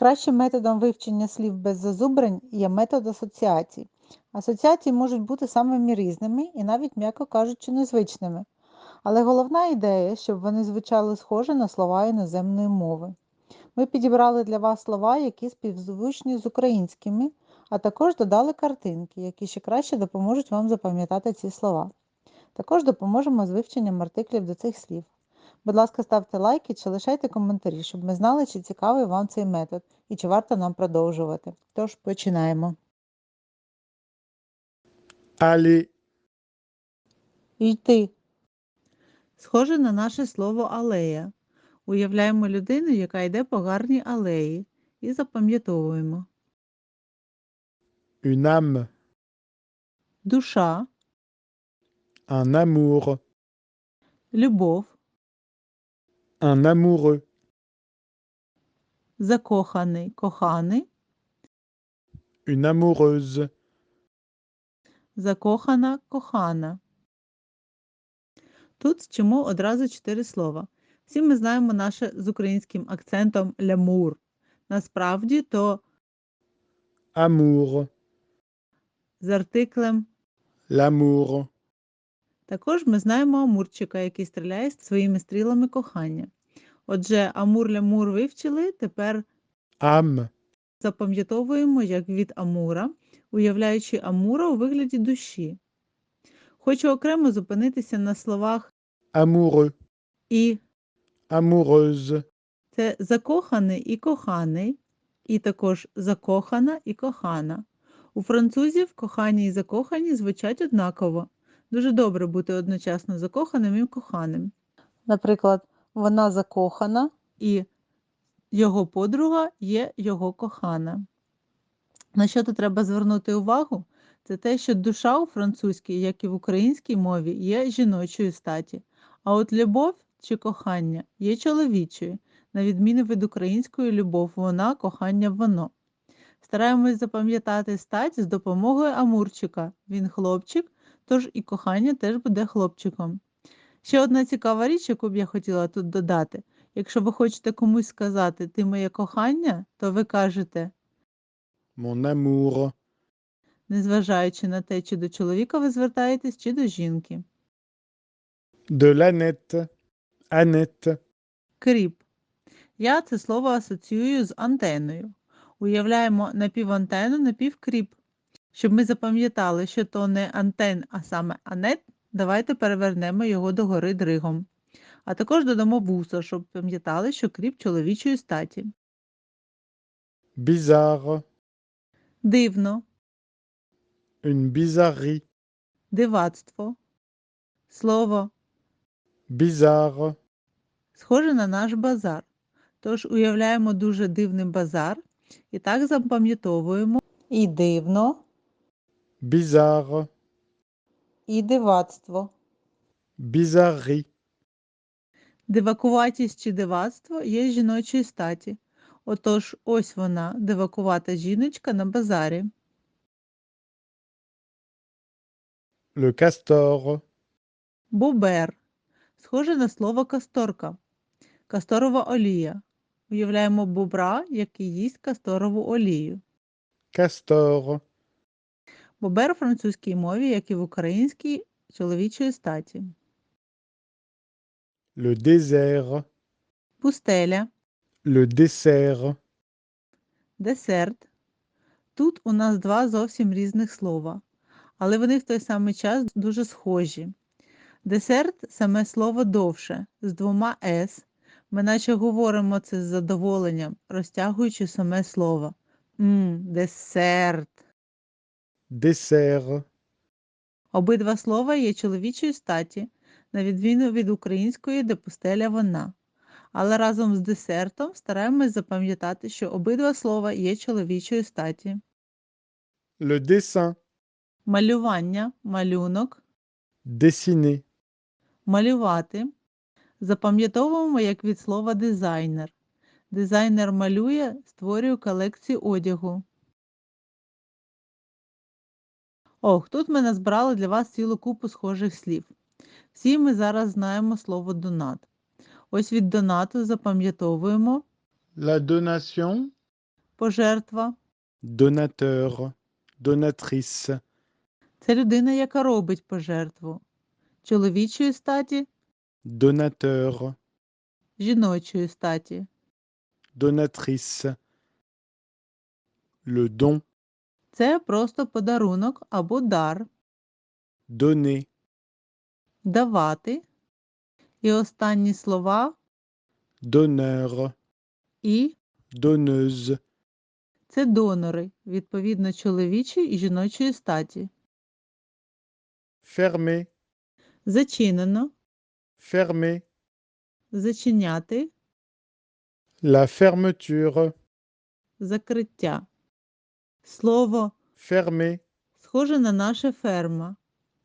Кращим методом вивчення слів без зазубрень є метод асоціацій. Асоціації можуть бути самими різними і навіть, м'яко кажучи, незвичними. Але головна ідея, щоб вони звучали схоже на слова іноземної мови. Ми підібрали для вас слова, які співзвучні з українськими, а також додали картинки, які ще краще допоможуть вам запам'ятати ці слова. Також допоможемо з вивченням артиклів до цих слів. Будь ласка, ставте лайки чи лишайте коментарі, щоб ми знали, чи цікавий вам цей метод і чи варто нам продовжувати. Тож починаємо. aller, Йти. Схоже на наше слово алея. Уявляємо людину, яка йде по гарній алеї, і запам'ятовуємо. une âme, Душа, un amour, любов, un amoureux, закоханий, коханий, une amoureuse, закохана, кохана. Тут вчимо одразу чотири слова. Всі ми знаємо наше з українським акцентом лямур. Насправді то amour, з артиклем l'amour, Також ми знаємо Амурчика, який стріляє своїми стрілами кохання. Отже, Амур-лямур вивчили, тепер âme, запам'ятовуємо як від Амура, уявляючи Амура у вигляді душі. Хочу окремо зупинитися на словах amoureux, і amoureuse, це закоханий і коханий, і також закохана і кохана. У французів кохані і закохані звучать однаково. Дуже добре бути одночасно закоханим і коханим. Наприклад, вона закохана і його подруга є його кохана. На що тут треба звернути увагу? Це те, що душа у французькій, як і в українській мові, є жіночої статі, а от любов чи кохання є чоловічою, на відміну від української любов, вона кохання воно. Стараємось запам'ятати стать з допомогою Амурчика. Він хлопчик, тож і кохання теж буде хлопчиком. Ще одна цікава річ, яку б я хотіла тут додати. Якщо ви хочете комусь сказати ти моє кохання, то ви кажете, mon amour, незважаючи на те, чи до чоловіка ви звертаєтесь, чи до жінки. de l'ânette, Annette, Кріп. Я це слово асоціюю з антеною. Уявляємо напівантенну, напівкріп. Щоб ми запам'ятали, що то не антен, а саме анет, давайте перевернемо його догори дригом. А також додамо вуса, щоб пам'ятали, що кріп чоловічої статі. bizarre, Дивно, une bizarrerie, дивацтво. Слово bizarre, схоже на наш базар. Тож уявляємо дуже дивний базар і так запам'ятовуємо і дивно, bizarre, і дивацтво. bizarrerie, Дивакуватість чи дивацтво є жіночої статі. Отож, ось вона, дивакувата жіночка на базарі. le castor, Бобер. Схоже на слово касторка. Касторова олія. Уявляємо бобра, який їсть касторову олію. castor, Бобер у французькій мові, як і в українській, чоловічої статі. le désert, Пустеля. le dessert, Десерт. Тут у нас два зовсім різних слова, але вони в той самий час дуже схожі. Десерт саме слово довше, з двома «с». Ми наче говоримо це з задоволенням, розтягуючи саме слово. Мм, десерт. Dessert, Обидва слова є чоловічої статі, на відміну від української, де пустеля вона. Але разом з десертом стараємось запам'ятати, що обидва слова є чоловічої статі. le dessin, Малювання, малюнок, dessiner, малювати. Запам'ятовуємо як від слова дизайнер. Дизайнер малює, створює колекцію одягу. Ох, тут ми назбирали для вас цілу купу схожих слів. Всі ми зараз знаємо слово донат. Ось від донату запам'ятовуємо la donation, пожертва. donateur, donatrice, Це людина, яка робить пожертву. Чоловічої статі, donateur, жіночої статі. donatrice. Le don, Це просто подарунок або дар. donner, Давати. І останні слова. Donneur, і donneuse, це донори, відповідно чоловічої і жіночої статі. fermer, Зачинено, fermer, зачиняти, la fermeture, закриття. Слово fermer, схоже на наше ферма.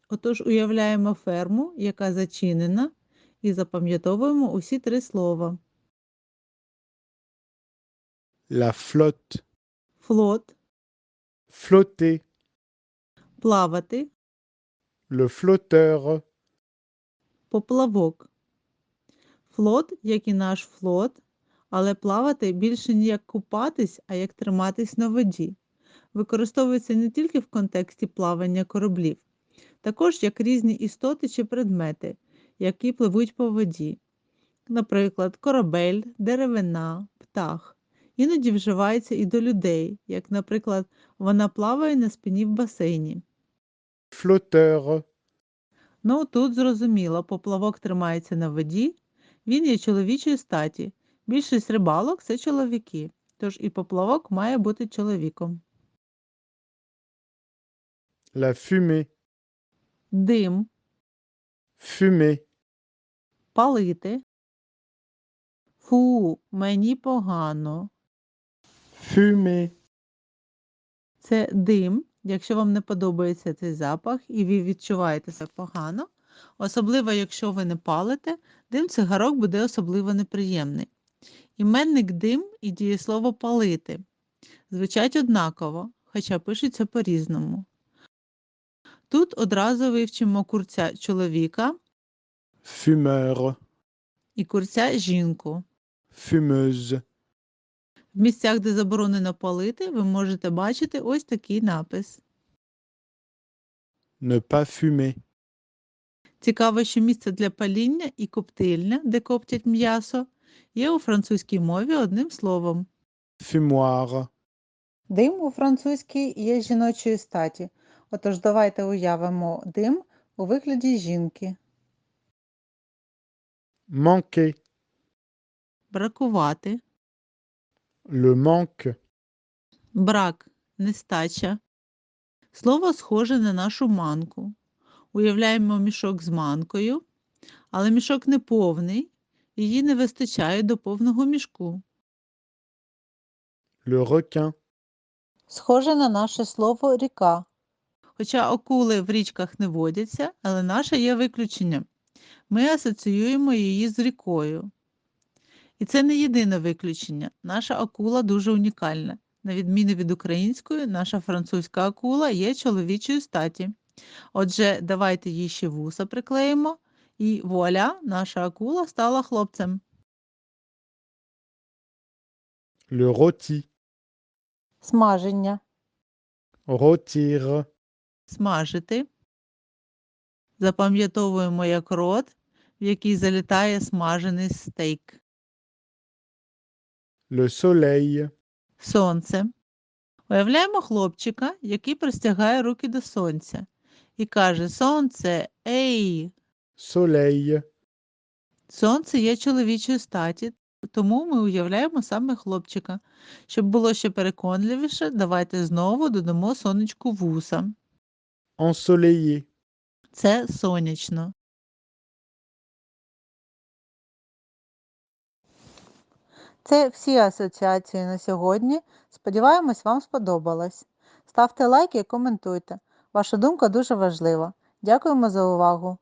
Отож уявляємо ферму, яка зачинена, і запам'ятовуємо усі три слова: la flotte, флот, flotter, плавати, le flotteur, поплавок. Флот, як і наш флот, але плавати більше не як купатись, а як триматись на воді. Використовується не тільки в контексті плавання кораблів, також як різні істоти чи предмети, які пливуть по воді. Наприклад, корабель, деревина, птах. Іноді вживається і до людей, як, наприклад, вона плаває на спині в басейні. flotteur, Ну, тут зрозуміло, поплавок тримається на воді, він є чоловічої статі. Більшість рибалок це чоловіки, тож і поплавок має бути чоловіком. La fumée, Дим, fumer, палити. Фу, мені погано. fumer, Це дим, якщо вам не подобається цей запах і ви відчуваєте себе погано, особливо якщо ви не палите, дим цигарок буде особливо неприємний. Іменник дим і дієслово палити звучать однаково, хоча пишуться по-різному. Тут одразу вивчимо курця чоловіка fumeur, і курця жінку. fumeuse, В місцях, де заборонено палити, ви можете бачити ось такий напис. ne pas fumer, Цікаво, що місце для паління і коптильня, де коптять м'ясо, є у французькій мові одним словом. fumoir, Дим у французькій є жіночої статі, отож давайте уявимо дим у вигляді жінки. manquer, Бракувати, le manque, брак, нестача. Слово схоже на нашу манку. Уявляємо мішок з манкою, але мішок не повний, її не вистачає до повного мішку. le requin, Схоже на наше слово ріка. Хоча акули в річках не водяться, але наше є виключенням. Ми асоціюємо її з рікою. І це не єдине виключення. Наша акула дуже унікальна. На відміну від української, наша французька акула є чоловічої статі. Отже, давайте їй ще вуса приклеїмо, і вуаля, наша акула стала хлопцем. le rôti, Смаження. rôtir, смажити. Запам'ятовуємо як рот, в який залітає смажений стейк. le soleil, Сонце. Уявляємо хлопчика, який простягає руки до сонця і каже: Сонце, ей! soleil, Сонце є чоловічої статі, тому ми уявляємо саме хлопчика. Щоб було ще переконливіше, давайте знову додамо сонечку вуса. Ensoleillé, Це сонячно. Це всі асоціації на сьогодні. Сподіваємось, вам сподобалось. Ставте лайки і коментуйте. Ваша думка дуже важлива. Дякуємо за увагу!